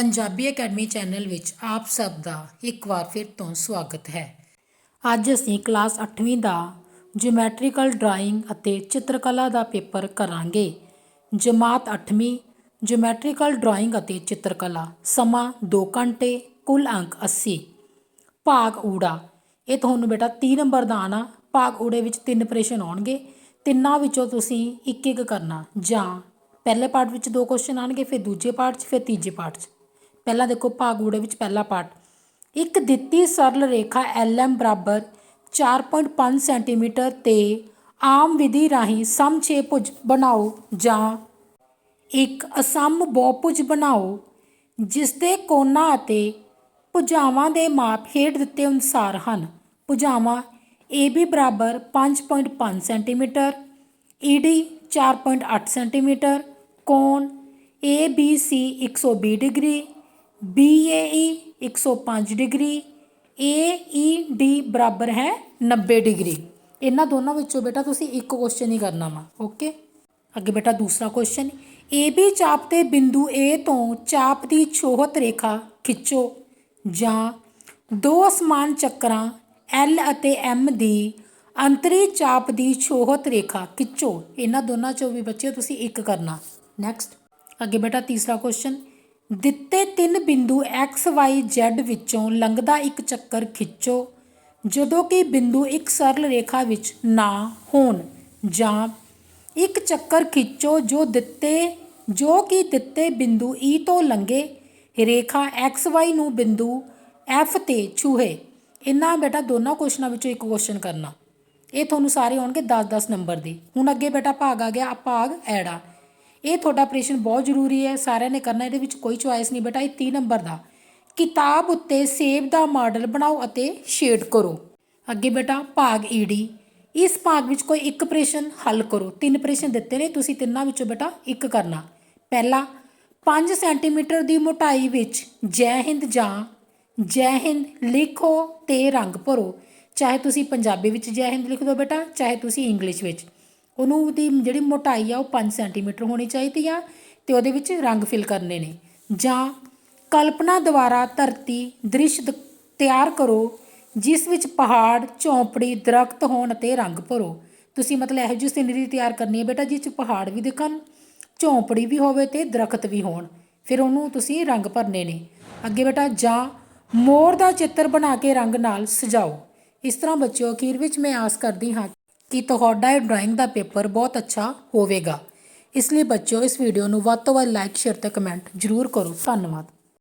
Punjabi academy channel ਵਿੱਚ ਆਪ ਸਭ ਦਾ ਇੱਕ ਵਾਰ ਫਿਰ ਤੋਂ ਸਵਾਗਤ ਹੈ। ਅੱਜ ਅਸੀਂ ਕਲਾਸ 8ਵੀਂ ਦਾ ਜਿਓਮੈਟ੍ਰੀਕਲ ਡਰਾਇੰਗ ਅਤੇ ਚਿੱਤਰਕਲਾ ਦਾ ਪੇਪਰ ਕਰਾਂਗੇ। ਜਮਾਤ 8ਵੀਂ ਜਿਓਮੈਟ੍ਰੀਕਲ ਡਰਾਇੰਗ ਅਤੇ ਚਿੱਤਰਕਲਾ, ਸਮਾਂ 2 ਘੰਟੇ, ਕੁੱਲ ਅੰਕ 80 ਭਾਗ ਊੜਾ, ਇਹ ਤੁਹਾਨੂੰ ਬੇਟਾ 30 ਨੰਬਰ ਦਾ ਆਣਾ ਭਾਗ ਊੜੇ ਵਿੱਚ ਤਿੰਨ ਪ੍ਰਸ਼ਨ ਆਉਣਗੇ। ਤਿੰਨਾਂ ਵਿੱਚੋਂ ਤੁਸੀਂ ਇੱਕ ਇੱਕ ਕਰਨਾ ਜਾਂ ਪਹਿਲੇ ਪਾਰਟ ਵਿੱਚ ਦੋ ਕੁਐਸਚਨ ਆਣਗੇ ਫਿਰ ਦੂਜੇ ਪਾਰਟ 'ਚ, ਫਿਰ ਤੀਜੇ ਪਾਰਟ 'ਚ। ਪਹਿਲਾਂ ਦੇਖੋ ਭਾਗ ਊੜੇ ਵਿੱਚ ਪਹਿਲਾ ਪਾਠ। ਇੱਕ ਦਿੱਤੀ ਸਰਲ ਰੇਖਾ LM ਬਰਾਬਰ 4.5 ਸੈਂਟੀਮੀਟਰ ਤੇ ਆਮ ਵਿਧੀ ਰਾਹੀਂ ਸਮਛੇਪੁਜ ਬਣਾਓ ਜਾਂ ਇੱਕ ਅਸਮ ਬਹੁਭੁਜ ਬਣਾਓ ਜਿਸ ਦੇ ਕੋਣਾਂ ਅਤੇ ਭੁਜਾਵਾਂ ਦੇ ਮਾਪ ਹੇਠ ਦਿੱਤੇ ਅਨੁਸਾਰ ਹਨ। ਭੁਜਾਵਾਂ AB ਬਰਾਬਰ 5.5 ਸੈਂਟੀਮੀਟਰ ED 4.8 ਸੈਂਟੀਮੀਟਰ, ਕੋਣ ABC 120 degree BAE 105 degree AED ਬਰਾਬਰ ਹੈ 90 ਡਿਗਰੀ। ਇਹਨਾਂ ਦੋਨਾਂ ਵਿੱਚੋਂ ਬੇਟਾ ਤੁਸੀਂ ਇੱਕ ਕੁਐਸਚਨ ਹੀ ਕਰਨਾ ਵਾ ਓਕੇ ਅੱਗੇ ਬੇਟਾ ਦੂਸਰਾ ਕੁਐਸਚਨ AB ਚਾਪ ਤੇ ਬਿੰਦੂ A ਤੋਂ ਚਾਪ ਦੀ ਛੋਹਤ ਰੇਖਾ ਖਿੱਚੋ, ਜਾਂ ਦੋ ਅਸਮਾਨ ਚੱਕਰਾਂ L ਅਤੇ M ਦੀ ਅੰਤਰੀ ਚਾਪ ਦੀ ਛੋਹਤ ਰੇਖਾ ਖਿੱਚੋ। ਇਹਨਾਂ ਦੋਨਾਂ ਚੋਂ ਵੀ ਬੱਚਿਓ ਤੁਸੀਂ ਇੱਕ ਕਰਨਾ। ਨੈਕਸਟ ਅੱਗੇ ਬੇਟਾ ਤੀਸਰਾ ਕੁਐਸਚਨ ਦਿੱਤੇ ਤਿੰਨ ਬਿੰਦੂ ਐਕਸ ਵਾਈ z ਵਿੱਚੋਂ ਲੰਘਦਾ ਇੱਕ ਚੱਕਰ ਖਿੱਚੋ, ਜਦੋਂ ਕਿ ਬਿੰਦੂ ਇੱਕ ਸਰਲ ਰੇਖਾ ਵਿੱਚ ਨਾ ਹੋਣ ਜਾਂ ਇੱਕ ਚੱਕਰ ਖਿੱਚੋ ਜੋ ਦਿੱਤੇ, ਜੋ ਕਿ ਦਿੱਤੇ ਬਿੰਦੂ E ਤੋਂ ਲੰਘੇ। ਰੇਖਾ XY ਨੂੰ ਬਿੰਦੂ F ਤੇ ਛੂਹੇ। ਇਹਨਾਂ ਬੇਟਾ ਦੋਨਾਂ ਕੁਐਸਚਨਾਂ ਵਿੱਚੋਂ ਇੱਕ ਕੁਐਸਚਨ ਕਰਨਾ। ਇਹ ਤੁਹਾਨੂੰ ਸਾਰੇ ਆਉਣਗੇ 10-10 ਨੰਬਰ ਦੇ। ਹੁਣ ਅੱਗੇ ਬੇਟਾ ਭਾਗ ਆ ਗਿਆ ਭਾਗ ਐੜਾ। ਇਹ ਤੁਹਾਡਾ ਪ੍ਰਸ਼ਨ ਬਹੁਤ ਜ਼ਰੂਰੀ ਹੈ, ਸਾਰਿਆਂ ਨੇ ਕਰਨਾ, ਇਹਦੇ ਵਿੱਚ ਕੋਈ ਚੁਆਇਸ ਨਹੀਂ ਬੇਟਾ, ਇਹ 30 ਨੰਬਰ ਦਾ। ਕਿਤਾਬ ਉੱਤੇ ਸੇਬ ਦਾ ਮਾਡਲ ਬਣਾਓ ਅਤੇ ਸ਼ੇਡ ਕਰੋ। ਅੱਗੇ ਬੇਟਾ, ਭਾਗ ਈਡੀ। ਇਸ ਭਾਗ ਵਿੱਚ ਕੋਈ ਇੱਕ ਪ੍ਰਸ਼ਨ ਹੱਲ ਕਰੋ। ਤਿੰਨ ਪ੍ਰਸ਼ਨ ਦਿੱਤੇ ਨੇ, ਤੁਸੀਂ ਤਿੰਨਾਂ ਵਿੱਚੋਂ ਬੇਟਾ ਇੱਕ ਕਰਨਾ। ਪਹਿਲਾ 5 ਸੈਂਟੀਮੀਟਰ ਦੀ ਮੋਟਾਈ ਵਿੱਚ ਜੈ ਹਿੰਦ ਜਾਂ ਜੈ ਹਿੰਦ ਲਿਖੋ ਤੇ ਰੰਗ ਭਰੋ। ਚਾਹੇ ਤੁਸੀਂ ਪੰਜਾਬੀ ਵਿੱਚ ਜੈ ਹਿੰਦ ਲਿਖ ਦਿਓ ਬੇਟਾ, ਚਾਹੇ ਤੁਸੀਂ ਇੰਗਲਿਸ਼ ਵਿੱਚ। ਉਹਨੂੰ ਦੀ ਜਿਹੜੀ ਮੋਟਾਈ ਆ ਉਹ 5 ਸੈਂਟੀਮੀਟਰ ਹੋਣੀ ਚਾਹੀਦੀ ਆ ਤੇ ਉਹਦੇ ਵਿੱਚ ਰੰਗ ਫਿਲ ਕਰਨੇ ਨੇ। ਜਾਂ ਕਲਪਨਾ ਦੁਆਰਾ ਧਰਤੀ ਦ੍ਰਿਸ਼ ਦ- ਤਿਆਰ ਕਰੋ, ਜਿਸ ਵਿੱਚ ਪਹਾੜ, ਝੌਂਪੜੀ, ਦਰਖਤ ਹੋਣ ਅਤੇ ਰੰਗ ਭਰੋ। ਤੁਸੀਂ ਮਤਲਬ ਇਹੋ ਜਿਹੀ ਸਿਨਰੀ ਤਿਆਰ ਕਰਨੀ ਹੈ ਬੇਟਾ, ਜਿਸ 'ਚ ਪਹਾੜ ਵੀ ਦਿਖਣ, ਝੌਂਪੜੀ ਵੀ ਹੋਵੇ ਤੇ ਦਰਖਤ ਵੀ ਹੋਣ। ਫਿਰ ਉਹਨੂੰ ਤੁਸੀਂ ਰੰਗ ਭਰਨੇ ਨੇ। ਅੱਗੇ ਬੇਟਾ, ਜਾਂ ਮੋਰ ਦਾ ਚਿੱਤਰ ਬਣਾ ਕੇ ਰੰਗ ਨਾਲ ਸਜਾਓ। ਇਸ ਤਰ੍ਹਾਂ ਬੱਚਿਓ, ਅਖੀਰ ਵਿੱਚ ਮੈਂ ਆਸ ਕਰਦੀ ਹਾਂ ਕਿ ਤੁਹਾਡਾ ਇਹ ਡਰਾਇੰਗ ਦਾ ਪੇਪਰ ਬਹੁਤ ਅੱਛਾ ਹੋਵੇਗਾ। ਇਸ ਲਈ ਬੱਚਿਓ, ਇਸ ਵੀਡੀਓ ਨੂੰ ਵੱਧ ਤੋਂ ਵੱਧ ਲਾਈਕ ਸ਼ੇਅਰ ਤੇ ਕਮੈਂਟ ਜ਼ਰੂਰ ਕਰੋ। ਧੰਨਵਾਦ।